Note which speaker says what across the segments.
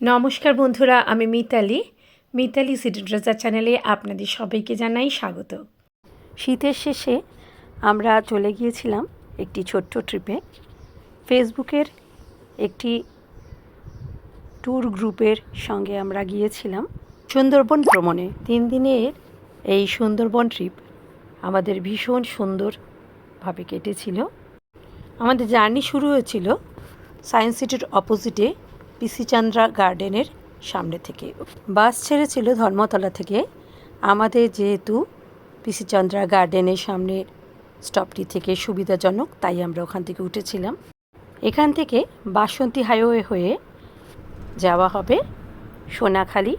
Speaker 1: নমস্কার বন্ধুরা, আমি মিতালি। মিতালি সিটি ড্রেজার চ্যানেলে আপনাদের সবাইকে জানাই স্বাগত। শীতের শেষে আমরা চলে গিয়েছিলাম একটি ছোট্ট ট্রিপে। ফেসবুকের একটি ট্যুর গ্রুপের সঙ্গে আমরা গিয়েছিলাম। সুন্দরবন ভ্রমণে। তিন দিনের এই সুন্দরবন ট্রিপ আমাদের ভীষণ সুন্দরভাবে কেটেছিল। আমাদের জার্নি শুরু হয়েছিল সায়েন্স সিটির অপোজিটে। পিসি চান্দ্রা গার্ডেনের সামনে থেকে। বাস ছেড়েছিল ধর্মতলা থেকে। আমাদের যেহেতু পিসি চন্দ্রা গার্ডেনের সামনের স্টপটি থেকে সুবিধাজনক, তাই আমরা ওখান থেকে উঠেছিলাম। এখান থেকে বাসন্তী হাইওয়ে হয়ে যাওয়া হবে সোনাখালি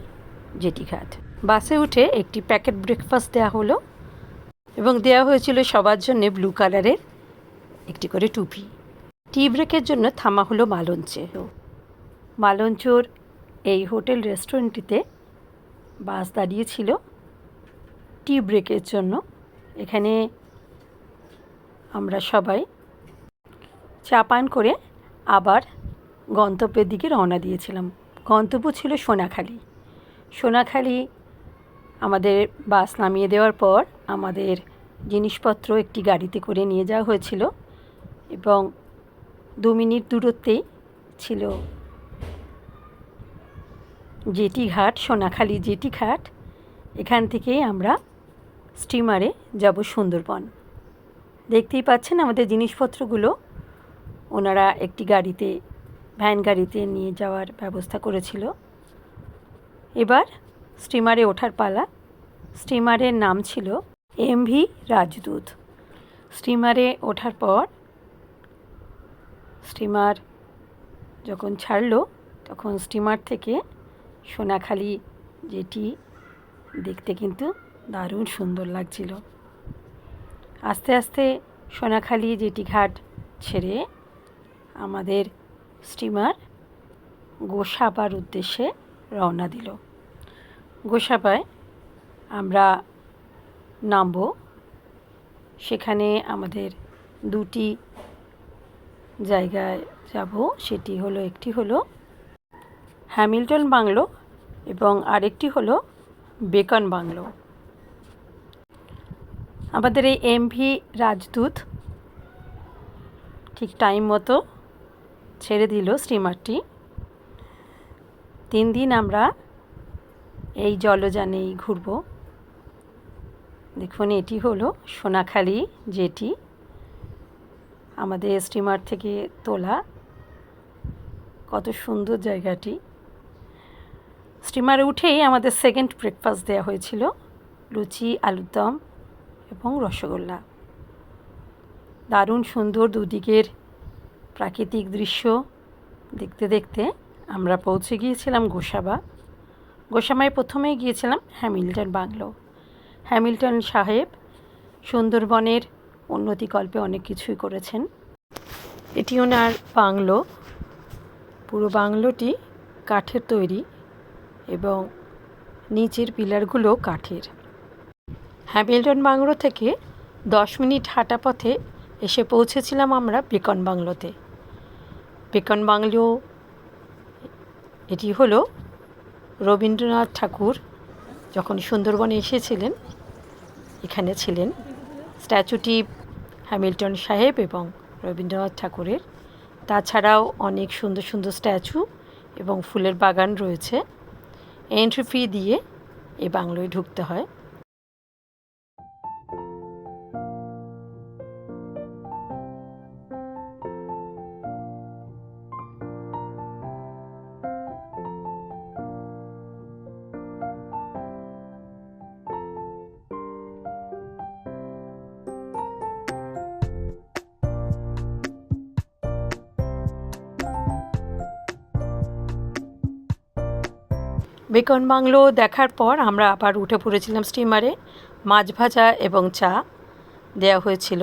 Speaker 1: জেটিঘাট। বাসে উঠে একটি প্যাকেট ব্রেকফাস্ট দেওয়া হলো এবং দেওয়া হয়েছিল সবার জন্য ব্লু কালারের একটি করে টুপি। টি ব্রেকের জন্য থামা হলো মালঞ্চে। মালঞ্চোর এই হোটেল রেস্টুরেন্টটিতে বাস দাঁড়িয়েছিল টি ব্রেকের জন্য। এখানে আমরা সবাই চা পান করে আবার গন্তব্যের দিকে রওনা দিয়েছিলাম। গন্তব্য ছিল সোনাখালি। সোনাখালি আমাদের বাস নামিয়ে দেওয়ার পর আমাদের জিনিসপত্র একটি গাড়িতে করে নিয়ে যাওয়া হয়েছিল এবং দু মিনিট দূরত্বেই ছিল জেটি ঘাট সোনাখালি জেটি ঘাট এখান থেকেই আমরা স্টিমারে যাব সুন্দরবন। দেখতেই পাচ্ছেন আমাদের জিনিসপত্রগুলো। ওনারা একটি গাড়িতে, ভ্যান গাড়িতে নিয়ে যাওয়ার ব্যবস্থা করেছিল। এবার স্টিমারে ওঠার পালা। স্টিমারের নাম ছিল এমভি রাজদূত। স্টিমারে ওঠার পর স্টিমার যখন ছাড়লো, তখন স্টিমার থেকে সোনাখালি যেটি দেখতে কিন্তু দারুণ সুন্দর লাগছিল। আস্তে আস্তে সোনাখালি যেটি ঘাট ছেড়ে আমাদের স্টিমার গোসাবার উদ্দেশ্যে রওনা দিল। গোসাবায় আমরা নামব। সেখানে আমাদের দুটি জায়গায় যাব। সেটি হলো, একটি হলো হ্যামিল্টন বাংলো এবং আরেকটি হলো বেকন বাংলো। আমাদের এই এমভি রাজদূত ঠিক টাইম মতো ছেড়ে দিল স্টিমারটি তিন দিন আমরা এই জলযানেই ঘুরব। দেখুন, এটি হলো সোনাখালি যেটি আমাদের স্টিমার থেকে তোলা কত সুন্দর জায়গাটি। স্টিমারে উঠেই আমাদের সেকেন্ড ব্রেকফাস্ট দেওয়া হয়েছিল, লুচি, আলুর দম এবং রসগোল্লা। দারুণ সুন্দর দুদিকের প্রাকৃতিক দৃশ্য দেখতে দেখতে আমরা পৌঁছে গিয়েছিলাম গোসাবা। গোসামায় প্রথমেই গিয়েছিলাম হ্যামিল্টন বাংলো। হ্যামিল্টন সাহেব সুন্দরবনের উন্নতিকল্পে অনেক কিছুই করেছেন। এটি ওনার বাংলো। পুরো বাংলোটি কাঠের তৈরি। এবং নিচের পিলারগুলো কাঠের। হ্যামিল্টন বাংলো থেকে দশ মিনিট হাঁটা পথে এসে পৌঁছেছিলাম আমরা বেকন বাংলোতে। বেকন বাংলো, এটি হলো রবীন্দ্রনাথ ঠাকুর যখন সুন্দরবনে এসেছিলেন, এখানে ছিলেন স্ট্যাচুটি হ্যামিল্টন সাহেব এবং রবীন্দ্রনাথ ঠাকুরের। তাছাড়াও অনেক সুন্দর সুন্দর স্ট্যাচু এবং ফুলের বাগান রয়েছে। এন্ট্রি ফি দিয়ে এই বাংলোয় ঢুকতে হয়। বেকন বাংলো দেখার পর আমরা আবার উঠে পড়েছিলাম স্টিমারে মাছ ভাজা এবং চা দেওয়া হয়েছিল।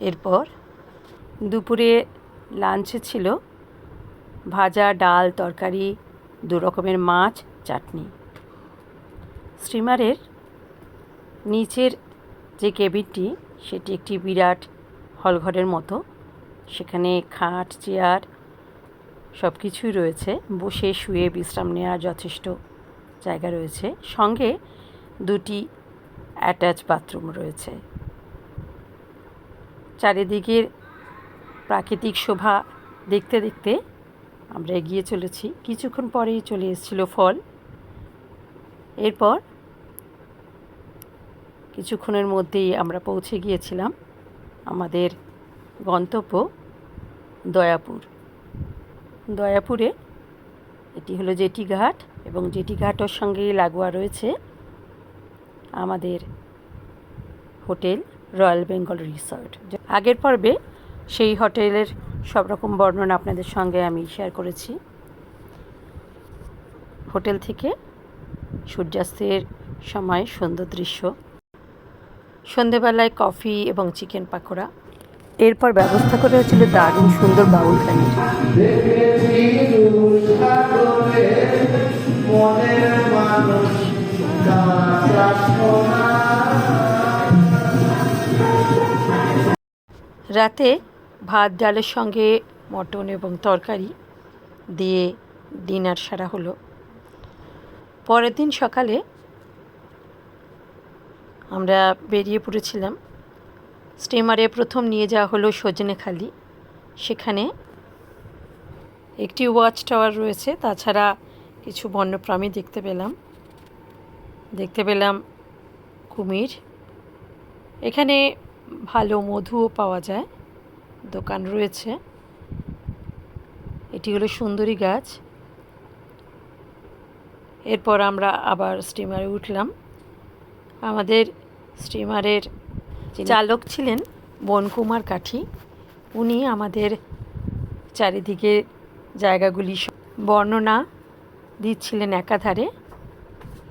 Speaker 1: এরপর দুপুরে লাঞ্চে ছিল ভাজা, ডাল, তরকারি, দু রকমের মাছ, চাটনি। স্টিমারের নিচের যে কেবিনটি সেটি একটি বিরাট হলঘরের মতো। সেখানে খাট, চেয়ার সব কিছুই রয়েছে। বসে শুয়ে বিশ্রাম নেওয়ার যথেষ্ট জায়গা রয়েছে। সঙ্গে দুটি অ্যাটাচ বাথরুম রয়েছে। চারিদিকের প্রাকৃতিক শোভা দেখতে দেখতে আমরা এগিয়ে চলেছি। কিছুক্ষণ পরেই চলে এসেছিল ফল। এরপর কিছুক্ষণের মধ্যেই আমরা পৌঁছে গিয়েছিলাম আমাদের গন্তব্য দয়াপুর। দয়াপুরে। এটি হলো জেটি ঘাট এবং জেটি ঘাটের সঙ্গেই লাগোয়া রয়েছে আমাদের হোটেল রয়্যাল বেঙ্গল রিসর্ট। আগের পর্বে সেই হোটেলের সব রকম বর্ণনা আপনাদের সঙ্গে আমি শেয়ার করেছি। হোটেল থেকে সূর্যাস্তের সময় সুন্দর দৃশ্য। সন্ধেবেলায় কফি এবং চিকেন পাকোড়া। এরপর ব্যবস্থা করে হয়েছিল দারুণ সুন্দর বাউল গানের। রাতে ভাত, ডালের সঙ্গে মটন এবং তরকারি দিয়ে ডিনার সারা হলো। পরের দিন সকালে আমরা বেরিয়ে পড়েছিলাম স্টিমারে প্রথম নিয়ে যাওয়া হলো সজনেখালি। সেখানে একটি ওয়াচ টাওয়ার রয়েছে, তাছাড়া কিছু বন্যপ্রাণী দেখতে পেলাম। দেখতে পেলাম কুমির। এখানে ভালো মধুও পাওয়া যায়। দোকান রয়েছে। এটি হলো সুন্দরী গাছ। এরপর আমরা আবার স্টিমারে উঠলাম। আমাদের স্টিমারের চালক ছিলেন বনকুমার কাঠি, উনি আমাদের চারিদিকে জায়গাগুলি বর্ণনা দিচ্ছিলেন একাধারে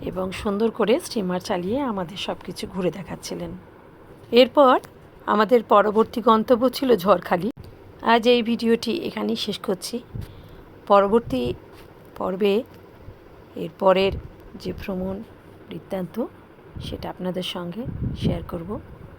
Speaker 1: এবং সুন্দর করে স্টিমার চালিয়ে আমাদের সব কিছু ঘুরে দেখাচ্ছিলেন। এরপর আমাদের পরবর্তী গন্তব্য ছিল ঝড়খালি। আজ এই ভিডিওটি এখানেই শেষ করছি। পরবর্তী পর্বে এরপরের যে ভ্রমণ বৃত্তান্ত, সেটা আপনাদের সঙ্গে শেয়ার করব।